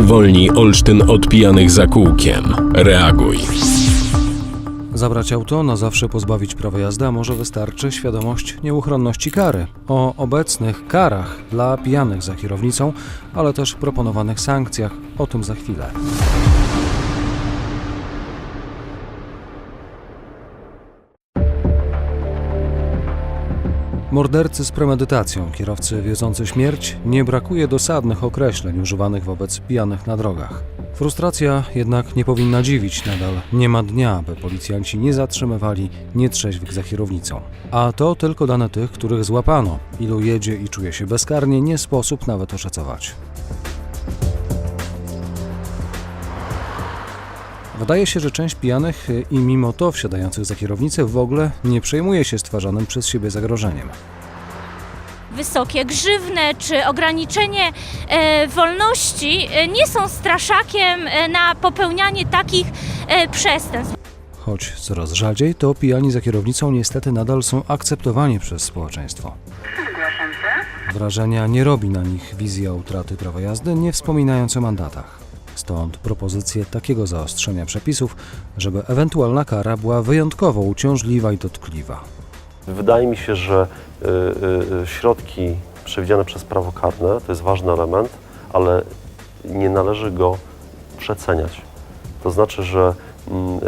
Uwolnij Olsztyn od pijanych za kółkiem. Reaguj. Zabrać auto, na zawsze pozbawić prawa jazdy, a może wystarczy świadomość nieuchronności kary. O obecnych karach dla pijanych za kierownicą, ale też proponowanych sankcjach, o tym za chwilę. Mordercy z premedytacją, kierowcy wiedzący śmierć, nie brakuje dosadnych określeń używanych wobec pijanych na drogach. Frustracja jednak nie powinna dziwić, nadal nie ma dnia, by policjanci nie zatrzymywali nietrzeźwych za kierownicą. A to tylko dane tych, których złapano. Ilu jedzie i czuje się bezkarnie, nie sposób nawet oszacować. Wydaje się, że część pijanych y, i mimo to wsiadających za kierownicę w ogóle nie przejmuje się stwarzanym przez siebie zagrożeniem. wysokie grzywne czy ograniczenie e, wolności e, nie są straszakiem e, na popełnianie takich e, przestępstw. Choć coraz rzadziej, to pijani za kierownicą niestety nadal są akceptowani przez społeczeństwo. Wrażenia nie robi na nich wizja utraty prawa jazdy, nie wspominając o mandatach. Stąd takiego zaostrzenia przepisów, żeby ewentualna kara była wyjątkowo uciążliwa i dotkliwa. Wydaje mi się, że y, y, y, środki przewidziane przez prawo karne to jest ważny element, ale nie należy go przeceniać. To znaczy, że mm,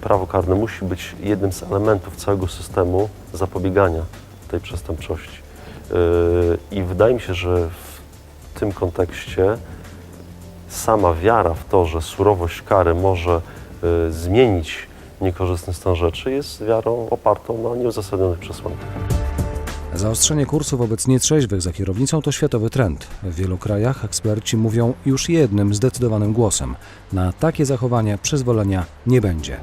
prawo karne musi być jednym z elementów całego systemu zapobiegania tej przestępczości. I wydaje mi się, że w tym kontekście sama wiara w to, że surowość kary może y, zmienić niekorzystny stan rzeczy, jest wiarą opartą na nieuzasadnionych przesłankach. Zaostrzenie kursu wobec nietrzeźwych za kierownicą to światowy trend. W wielu krajach eksperci mówią już jednym zdecydowanym głosem: na takie zachowania przyzwolenia nie będzie.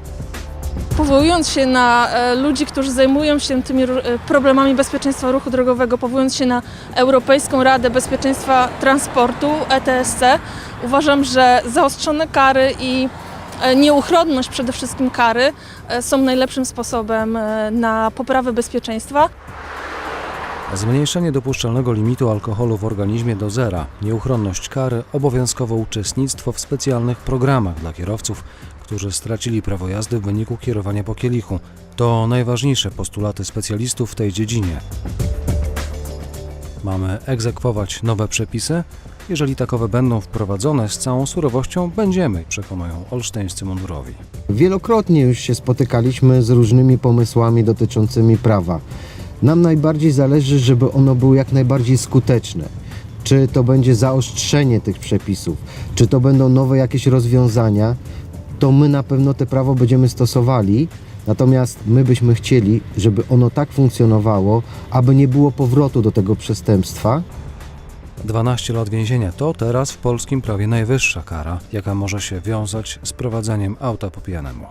Powołując się na e, ludzi, którzy zajmują się tymi e, problemami bezpieczeństwa ruchu drogowego, powołując się na Europejską Radę Bezpieczeństwa Transportu, ETSC, uważam, że zaostrzone kary i e, nieuchronność przede wszystkim kary są najlepszym sposobem na poprawę bezpieczeństwa. Zmniejszenie dopuszczalnego limitu alkoholu w organizmie do zera, nieuchronność kary, obowiązkowe uczestnictwo w specjalnych programach dla kierowców, którzy stracili prawo jazdy w wyniku kierowania po kielichu. To najważniejsze postulaty specjalistów w tej dziedzinie. Mamy egzekwować nowe przepisy? Jeżeli takowe będą wprowadzone z całą surowością, będziemy, przekonują olsztyńscy mundurowi. Wielokrotnie już się spotykaliśmy z różnymi pomysłami dotyczącymi prawa. Nam najbardziej zależy, żeby ono było jak najbardziej skuteczne. Czy to będzie zaostrzenie tych przepisów, czy to będą nowe jakieś rozwiązania, to my na pewno te prawo będziemy stosowali. Natomiast my byśmy chcieli, żeby ono tak funkcjonowało, aby nie było powrotu do tego przestępstwa, 12 lat więzienia to teraz w polskim prawie najwyższa kara, jaka może się wiązać z prowadzeniem auta po pijanemu.